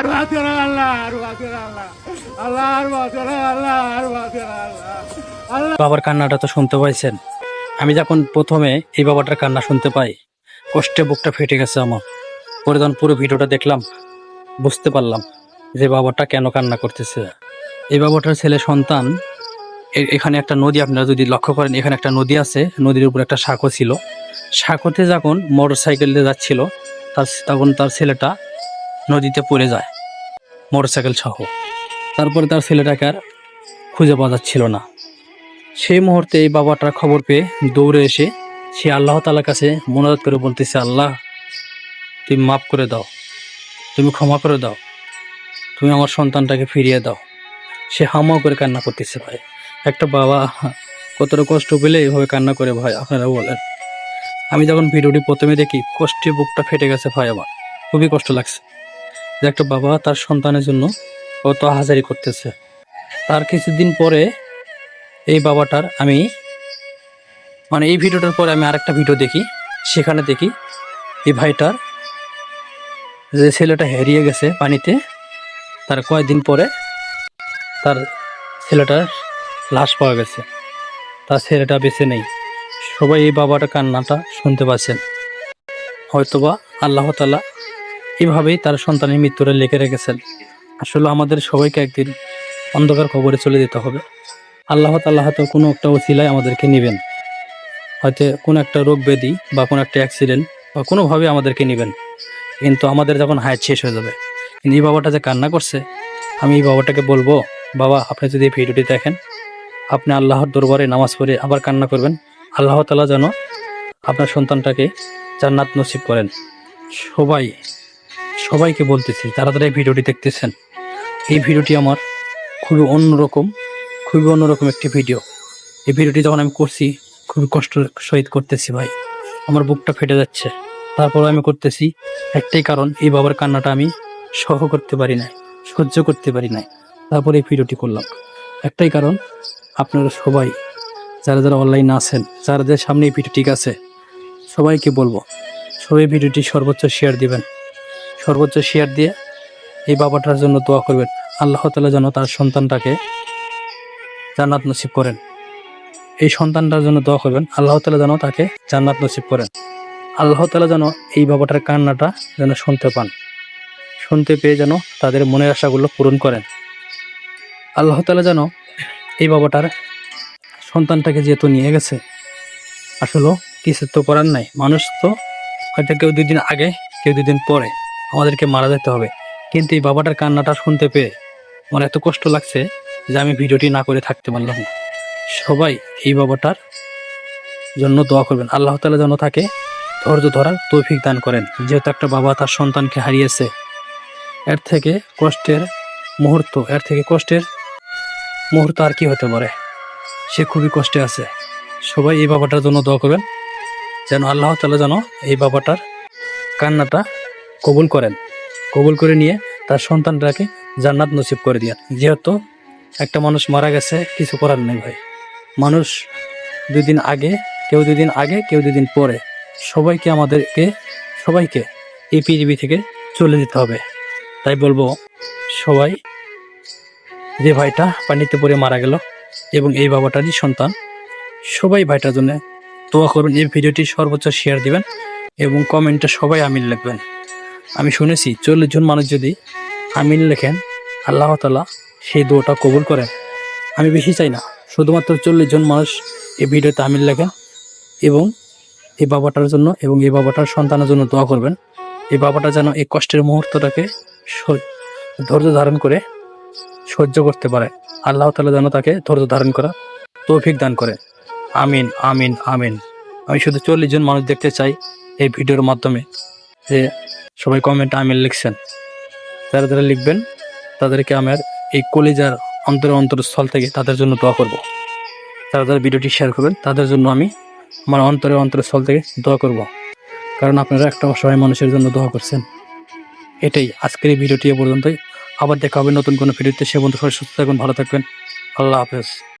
আল্লাহ আল্লাহ আল্লাহ আল্লাহ আল্লাহ বাবার কান্নাটা তো শুনতে পাইছেন। আমি যখন প্রথমে এই বাবাটার কান্না শুনতে পাই, কষ্টে বুকটা ফেটে গেছে আমার। পরে যখন পুরো ভিডিওটা দেখলাম, বুঝতে পারলাম যে বাবাটা কেন কান্না করতেছে। এই বাবাটার ছেলে সন্তান এখানে একটা নদী, আপনারা যদি লক্ষ্য করেন, এখানে একটা নদী আছে, নদীর উপর একটা সাঁকো ছিল। সাঁকোতে যখন মোটর সাইকেল দিয়ে যাচ্ছিল, তার তখন তার ছেলেটা নদীতে পড়ে যায়। মোটর সাইকেল সহ। তারপরে তার ছেলেটাকে আর খুঁজে পাওয়া যাচ্ছিল না। সেই মুহূর্তে এই বাবাটার খবর পেয়ে দৌড়ে এসে সে আল্লাহ তালার কাছে মোনাজাত করে বলতেছে, আল্লাহ, তুমি মাফ করে দাও। তুমি ক্ষমা করে দাও। তুমি আমার সন্তানটাকে ফিরিয়ে দাও। সে হামাও করে কান্না করতেছে ভাই। একটা বাবা কতটা কষ্ট পেলে এভাবে কান্না করে ভাই, আপনারা বলেন। আমি যখন ভিডিওটি প্রথমে দেখি, কষ্টে বুকটা ফেটে গেছে ভাই আমার। খুবই কষ্ট লাগছে। যে একটা বাবা তার সন্তানের জন্য কত হাজারি করতেছে। তার কিছুদিন পরে এই বাবাটার আমি মানে এই ভিডিওটার পরে আমি আরেকটা ভিডিও দেখি, সেখানে দেখি এই ভাইটার যে ছেলেটা হারিয়ে গেছে পানিতে, তার কয়েকদিন পরে তার ছেলেটার লাশ পাওয়া গেছে। তার ছেলেটা বেঁচে নেই। সবাই এই বাবাটার কান্নাটা শুনতে পাচ্ছেন। হয়তোবা আল্লাহ এভাবেই তার সন্তানের মৃত্যুটা লেখে রেখেছেন। আসলে আমাদের সবাইকে একদিন অন্ধকার খবরে চলে যেতে হবে। আল্লাহ তাল্লাহ তো কোনো একটা ওসিলায় আমাদেরকে নেবেন। হয়তো কোনো একটা রোগ ব্যাধি বা কোনো একটা অ্যাক্সিডেন্ট বা কোনোভাবে আমাদেরকে নেবেন। কিন্তু আমাদের যখন হায়াত শেষ হয়ে যাবে, কিন্তু এই বাবাটা যে কান্না করছে, আমি এই বাবাটাকে বলব, বাবা, আপনি যদি এই ভিডিওটি দেখেন, আপনি আল্লাহর দরবারে নামাজ পড়ে আবার কান্না করবেন। আল্লাহ তালা যেন আপনার সন্তানটাকে জান্নাত নসিব করেন। সবাই সবাইকে বলতেছি তারা তারা এই ভিডিওটি দেখতেছেন। এই ভিডিওটি আমার খুবই অন্যরকম খুবই অন্যরকম একটি ভিডিও। এই ভিডিওটি যখন আমি করছি, খুবই কষ্ট সহিত করতেছি ভাই। আমার বুকটা ফেটে যাচ্ছে। তারপর আমি করতেছি একটাই কারণ, এই বাবার কান্নাটা আমি সহ করতে পারি না সহ্য করতে পারি না তারপর এই ভিডিওটি করলাম। একটাই কারণ, আপনারা সবাই, যারা যারা অনলাইনে আছেন, যারা যাদের সামনে এই ভিডিও ঠিক আছে, সবাইকে বলব, সবাই ভিডিওটি সর্বোচ্চ শেয়ার দিবেন। সর্বোচ্চ শেয়ার দিয়ে এই বাবাটার জন্য দোয়া করবেন। আল্লাহ তালা যেন তার সন্তানটাকে জান্নাত নসিব করেন। এই সন্তানটার জন্য দোয়া করবেন। আল্লাহ তালা যেন তাকে জান্নাত নসিব করেন। আল্লাহ তালা যেন এই বাবাটার কান্নাটা যেন শুনতে পান। শুনতে পেয়ে যেন তাদের মনের আশাগুলো পূরণ করেন। আল্লাহ তালা যেন এই বাবাটার সন্তানটাকে যেহেতু নিয়ে গেছে, আসলে কিছু তো করার নাই। মানুষ তো হয়তো কেউ দুদিন আগে, কেউ দুদিন পরে। আমাদেরকে মারা যেতে হবে। কিন্তু এই বাবাটার কান্নাটা শুনতে পেয়ে আমার এত কষ্ট লাগছে যে আমি ভিডিওটি না করে থাকতে পারলাম না। সবাই এই বাবাটার জন্য দোয়া করবেন। আল্লাহ তালা যেন তাকে ধৈর্য ধরার তৌফিক দান করেন। যেহেতু একটা বাবা তার সন্তানকে হারিয়েছে, এর থেকে কষ্টের মুহূর্ত, এর থেকে কষ্টের মুহূর্ত আর কি হতে পারে? সে খুবই কষ্টে আছে। সবাই এই বাবাটার জন্য দোয়া করবেন, যেন আল্লাহ তালা যেন এই বাবাটার কান্নাটা কবুল করেন। কবুল করে নিয়ে তার সন্তানটাকে জান্নাত নসিব করে দিয়েন যেহেতু একটা মানুষ মারা গেছে, কিছু করার নেই ভাই। মানুষ দুদিন আগে, কেউ দুদিন আগে, কেউ দুদিন পরে সবাইকে আমাদেরকে, সবাইকে এই পৃথিবী থেকে চলে যেতে হবে। তাই বলব, সবাই যে ভাইটা পানিতে পড়ে মারা গেল এবং এই বাবাটারই সন্তান, সবাই ভাইটার জন্য দোয়া করবেন। এই ভিডিওটি সর্বোচ্চ শেয়ার দিবেন এবং কমেন্টে সবাই আমিন লিখবেন। আমি শুনেছি চল্লিশ জন মানুষ যদি আমিন লেখেন, আল্লাহ তালা সেই দোয়াটা কবুল করেন। আমি বেশি চাই না, শুধুমাত্র চল্লিশ জন মানুষ এই ভিডিওতে আমিন লেখেন এবং এই বাবাটার জন্য এবং এই বাবাটার সন্তানের জন্য দোয়া করবেন। এই বাবাটা যেন এই কষ্টের মুহূর্তটাকে ধৈর্য ধারণ করে সহ্য করতে পারে। আল্লাহ তালা যেন তাকে ধৈর্য ধারণ করা তৌফিক দান করে আমিন আমিন আমিন। আমি শুধু চল্লিশ জন মানুষ দেখতে চাই এই ভিডিওর মাধ্যমে যে সবাই কমেন্ট আমিন লিখছেন। যারা যারা লিখবেন, তাদেরকে আমার এই কলিজার অন্তর অন্তরস্থল থেকে তাদের জন্য দোয়া করব। যারা যারা ভিডিওটি শেয়ার করবেন, তাদের জন্য আমি আমার অন্তরে অন্তরস্থল থেকে দোয়া করব। কারণ আপনারা একটা অসহায় মানুষের জন্য দোয়া করছেন। এটাই আজকের এই ভিডিওটি এ পর্যন্তই। আবার দেখা হবে নতুন কোনো ভিডিওতে। সে বন্ধু সবাই সুস্থ থাকবেন ভালো থাকবেন। আল্লাহ হাফেজ।